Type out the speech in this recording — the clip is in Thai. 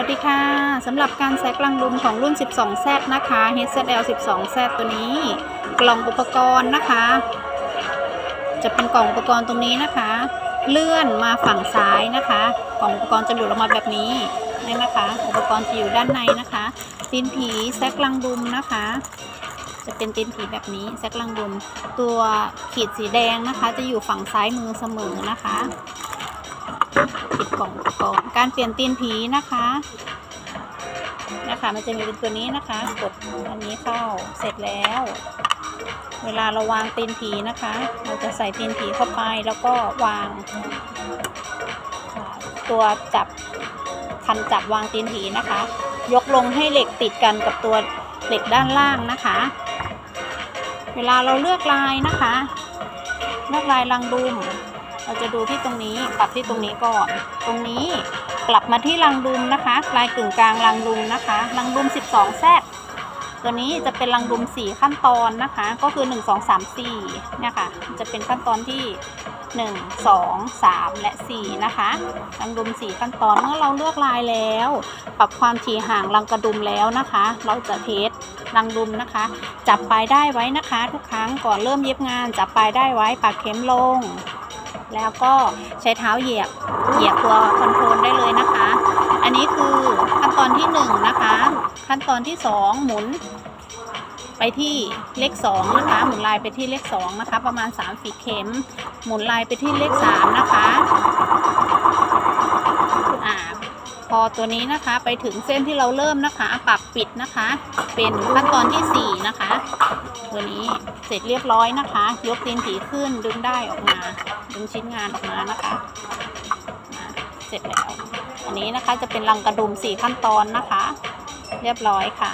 วัสดีค่ะสำหรับการแซกลังลุมของรุ่น 12Z นะคะ HZL 12Z ตัวนี้ กล่องอุปกรณ์นะคะ จะเป็นกล่องอุปกรณ์ตรงนี้นะคะ เลื่อนมาฝั่งซ้ายนะคะ กล่องอุปกรณ์จะหลุดออกมาแบบนี้นี่นะคะ อุปกรณ์จะอยู่ด้านในนะคะตีนผีแซกลังดุมนะคะ จะเป็นตีนผีแบบนี้แซกลังดุมตัวขีดสีแดงนะคะ จะอยู่ฝั่งซ้ายมือเสมอนะคะ ปิดกล่องกรณ์การเปลี่ยนตีนผีนะคะนะคะ มันจะมีเป็นตัวนี้นะคะ กดอันนี้เข้าเสร็จแล้ว เวลาเราวางตีนผีนะคะ เราจะใส่ตีนผีเข้าไปแล้วก็วางตัวจับคันจับวางตีนผีนะคะ ยกลงให้เหล็กติดกันกับตัวเหล็กด้านล่างนะคะ เวลาเราเลือกลายนะคะ เลือกลายรังดุม เราจะดูที่ตรงนี้ปรับที่ตรงนี้ก่อน ตรงนี้กลับมาที่รังดุมนะคะ ลายกึ่งกลางรังดุมนะคะรังดุม 12 แซดตัวนี้จะเป็นรังดุม 4 ขั้นตอนนะคะ ก็คือ 1 2 3 4เนี่ยค่ะจะเป็นขั้นตอนที่ 1 2 3 และ 4 นะคะรังดุม 4 ขั้นตอนเมื่อเราเลือกลายแล้ว ปรับความถี่ห่างรังกระดุมแล้วนะคะ เราจะเทสรังดุมนะคะ จับปลายได้ไว้นะคะ ทุกครั้งก่อนเริ่มเย็บงานจับปลายได้ไว้ปากเข็มลง แล้วก็ใช้เท้าเหยียบเหยียบตัวคอนโทรลได้เลยนะคะ อันนี้คือขั้นตอนที่1นงนะคะ ขั้นตอนที่ 2 หมุนไปที่เลข2นะคะ หมุนลายไปที่เลข2นะคะ ประมาณ3ฝีเข็ม หมุนลายไปที่เลข3นะคะอ่าพอตัวนี้นะคะไปถึงเส้นที่เราเริ่มนะคะปรับปิดนะคะ เป็นขั้นตอนที่ 4 นะคะ ตัวนี้เสร็จเรียบร้อยนะคะ ยกตีนผีขึ้นดึงได้ออกมา ดึงชิ้นงานออกมานะคะเสร็จแล้ว อันนี้นะคะจะเป็นรังกระดุม4ขั้นตอนนะคะ เรียบร้อยค่ะ